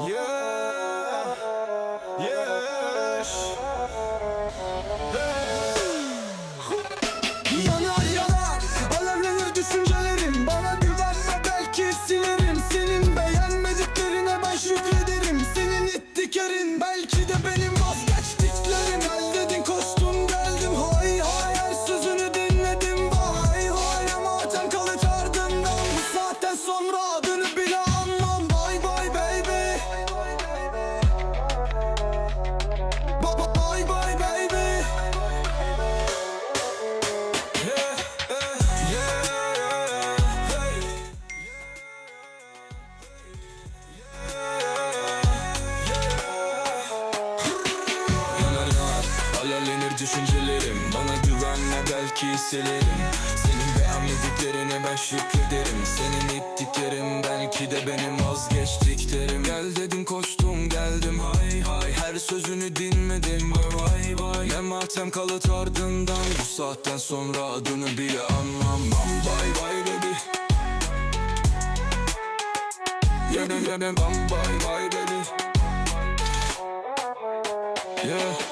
Yeah, yes. Düşüncelerim. Bana güvenme belki silerim Senin beğenmediklerine ben şükrederim. Senin ettiklerin belki de benim vazgeçtiklerim. Gel dedim koştum geldim. Hay hay Her sözünü dinledim vay vay Ne matem kalıt ardından. Bu saatten sonra adını bile anlamam. Bye bye baby. Yine yine bam bye bye baby. Yeah.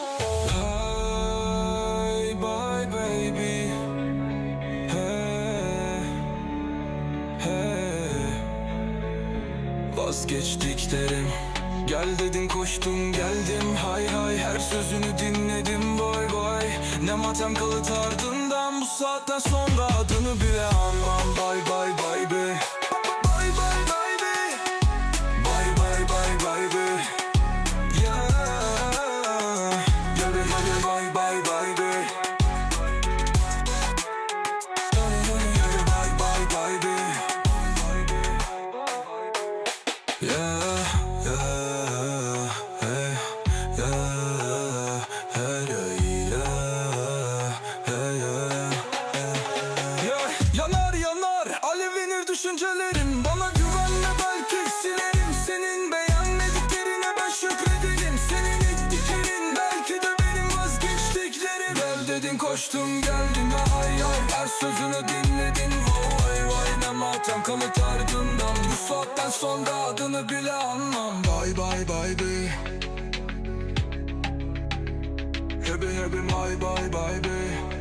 Vazgeçtiklerim Gel dedin koştum geldim. Hay hay Her sözünü dinledim. Boy boy Ne matem kalıt ardından Bu saatten sonra adını bile anmam. Bye bye bye be Yeah. Yanar yanar alevlenir düşüncelerim Bana güvenme Gel dedin koştum geldim ay ay Her sözünü dinledin. Vay vay Ne matem. Kanıt ardından. Bu saatten sonra adını bile anmam. Bye bye bye be. Hebe hebe bye bye bye be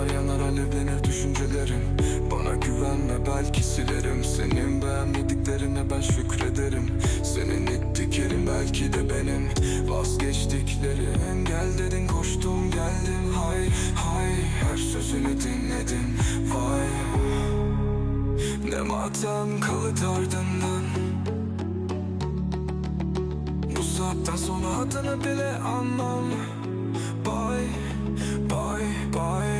Yanar yanar alevlenir düşüncelerim Bana güvenme belki silerim. Senin beğenmediklerine ben şükrederim. Senin ettiklerin belki de benim. Vazgeçtiklerin Gel dedin koştum geldim. Hay hay her sözünü dinledim Vay. Ne matem kalıt ardından. Bu saatten sonra adını bile anmam. Bye, bye, bye